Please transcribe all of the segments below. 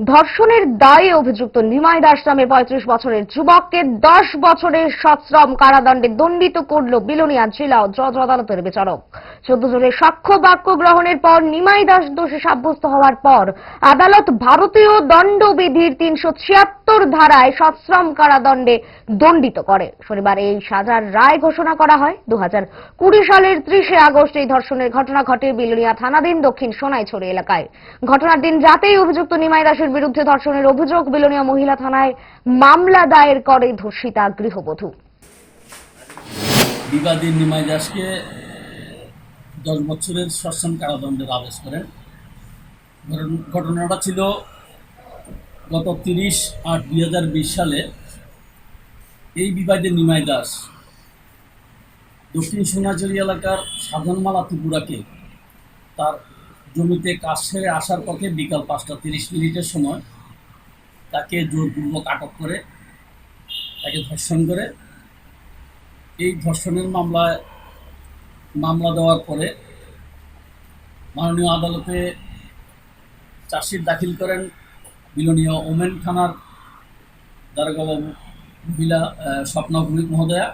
ধর্ষণের দায়ে অভিযুক্ত নিমাই দাস নামে পঁয়ত্রিশ বছরের যুবককে দশ বছরের সশ্রম কারাদণ্ডে দণ্ডিত করল বিলোনিয়া জেলা জজ আদালতের বিচারক। চোদ্দ জনের সাক্ষ্য বাক্য গ্রহণের পর নিমাই দাস দোষী সাব্যস্ত হওয়ার পর আদালত ভারতীয় দণ্ডবিধির তিনশো ছিয়াত্তর ধারায় সশ্রম কারাদণ্ডে দণ্ডিত করে। শনিবার এই সাজার রায় ঘোষণা করা হয়। দু সালের ত্রিশে আগস্ট এই ধর্ষণের ঘটনা ঘটে বিলোনিয়া থানাধীন দক্ষিণ সোনাইছড়ি এলাকায়। ঘটনার দিন রাতেই অভিযুক্ত নিমাই দাসের বিরুদ্ধে ধর্ষণের অভিযোগ বিলোনিয়া মহিলা থানায় মামলা দায়ের করে ধর্ষিতা গৃহবধূ। বিবাদী নিমাই দাসকে দশ বছরের সশ্রম কারাদণ্ডের আদেশ করেন। ঘটন- ঘটনাটা ছিল গত তিরিশ আট দুই হাজার বিশ সালে। এই বিবাদী নিমাই দাস দক্ষিণ সোনাঝুরি এলাকার সাধনমালা ত্রিপুরাকে তার জমিতে কাজ সেরে আসার পথে বিকাল পাঁচটা তিরিশ মিনিটের সময় তাকে জোরপূর্বক আটক করে, তাকে ধর্ষণ করে। এই ধর্ষণের মামলায় মামলা দেওয়ার পরে মাননীয় আদালতে চার্জশিট দাখিল করেন বিলনীয় ওমেন থানার দারোগাবাবু মহিলা স্বপ্না ভৌমিক মহোদয়া।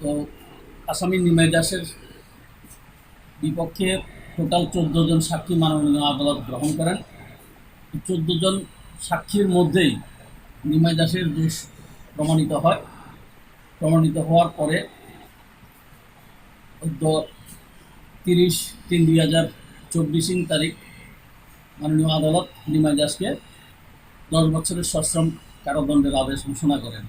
তো আসামি নিমাই দাসের বিপক্ষে টোটাল চোদ্দ জন সাক্ষী মাননীয় আদালত গ্রহণ করেন। চোদ্দ জন সাক্ষীর মধ্যেই নিমাই দাসের দোষ প্রমাণিত হয়। প্রমাণিত হওয়ার পরে তিরিশ তিন দুই হাজার চব্বিশ তারিখ মাননীয় আদালত নিমাই দাসকে দশ বছরের সশ্রম কারাদণ্ডের আদেশ ঘোষণা করেন।